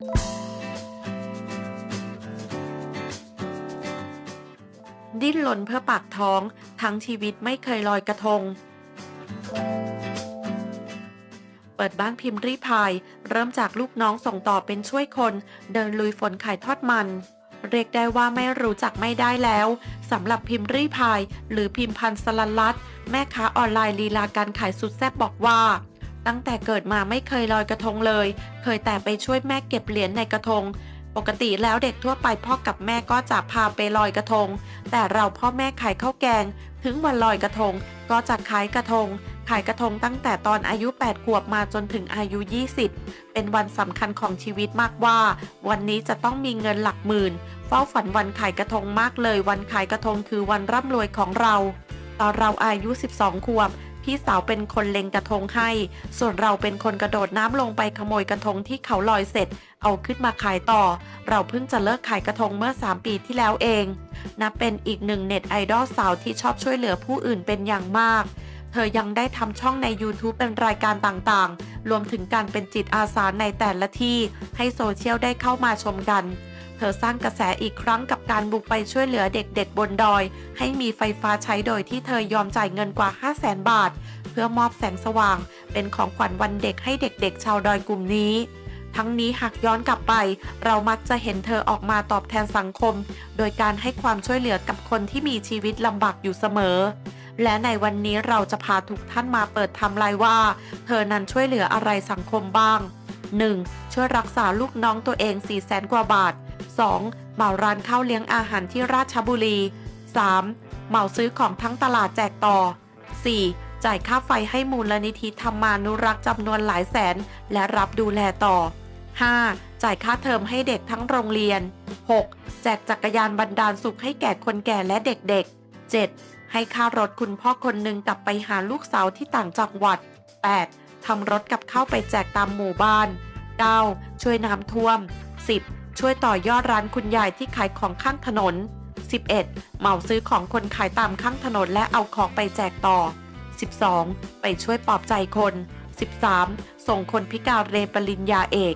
ดิ้นรนเพื่อปากท้อง ทั้งชีวิตไม่เคยลอยกระทง เปิดบ้านพิมพ์รีพาย เริ่มจากลูกน้องส่งต่อเป็นช่วยคน เดินลุยฝนขายทอดมัน เรียกได้ว่าไม่รู้จักไม่ได้แล้วสำหรับพิมพ์รีพาย หรือพิมพ์พันธ์สลันลัด แม่ค้าออนไลน์ลีลาการขายสุดแซ่บบอกว่า ตั้งแต่เกิดมาไม่เคยลอยกระทงเลย เคยแต่ไปช่วยแม่เก็บเหรียญในกระทง ปกติแล้วเด็กทั่วไปพ่อกับแม่ก็จะพาไปลอยกระทง แต่เราพ่อแม่ขายข้าวแกง ถึงวันลอยกระทงก็จะขายกระทง ขายกระทงตั้งแต่ตอนอายุ 8 ขวบมาจนถึงอายุ 20 เป็นวันสำคัญของชีวิตมากว่า วันนี้จะต้องมีเงินหลักหมื่น เฝ้าฝันวันขายกระทงมากเลย วันขายกระทงคือวันร่ำรวยของเรา ตอนเราอายุ 12 ขวบ พี่สาวเป็นคนเล็งกระทงให้ ส่วนเราเป็นคนกระโดดน้ำลงไปขโมยกระทงที่เขาลอยเสร็จ เอาขึ้นมาขายต่อ เราเพิ่งจะเลิกขายกระทงเมื่อ 3 ปีที่แล้วเอง นับเป็นอีกหนึ่งเน็ตไอดอลสาวที่ชอบช่วยเหลือผู้อื่นเป็นอย่างมาก เธอยังได้ทำช่องใน YouTube เป็นรายการต่างๆ รวมถึงการเป็นจิตอาสาในแต่ละที่ ให้โซเชียลได้เข้ามาชมกัน เธอสร้างกระแสอีกครั้งกับการบุกไปช่วยเหลือเด็กๆบนดอย ให้มีไฟฟ้าใช้โดยที่เธอยอมจ่ายเงินกว่า 5 0 0แสนบาท เพื่อมอบแสงสว่าง เป็นของขวัญวันเด็กให้เด็กๆ ชาวดอยกลุ่มนี้ทั้งนี้หากย้อนกลับไป เรามักจะเห็นเธอออกมาตอบแทนสังคม โดยการให้ความช่วยเหลือกับคนที่มีชีวิตลำบากอยู่เสมอ และในวันนี้เราจะพาทุกท่านมาเปิดทำลายว่า เธอนั้นช่วยเหลืออะไรสังคมบ้าง 1. ช่วยรักษาลูกน้องตัวเอง 4 0 0แสนกว่าบาท 2. เหมาร้านข้าวเลี้ยงอาหารที่ราชบุรี 3. เหมาซื้อของทั้งตลาดแจกต่อ 4. จ่ายค่าไฟให้มูลนิธิธรรมานุรักษ์จำนวนหลายแสน และรับดูแลต่อ 5. จ่ายค่าเทอมให้เด็กทั้งโรงเรียน 6. แจกจักรยานบรรดาลสุขให้แก่คนแก่และเด็กๆ 7. ให้ค่ารถคุณพ่อคนหนึ่งกลับไปหาลูกสาวที่ต่างจังหวัด 8. ทำรถกับข้าวไปแจกตามหมู่บ้าน 9. ช่วยน้ำท่วม 10. ช่วยต่อยอดร้านคุณยายที่ขายของข้างถนน 11. เหมาซื้อของคนขายตามข้างถนนและเอาของไปแจกต่อ 12. ไปช่วยปลอบใจคน 13. ส่งคนพิการเรียนปริญญาเอก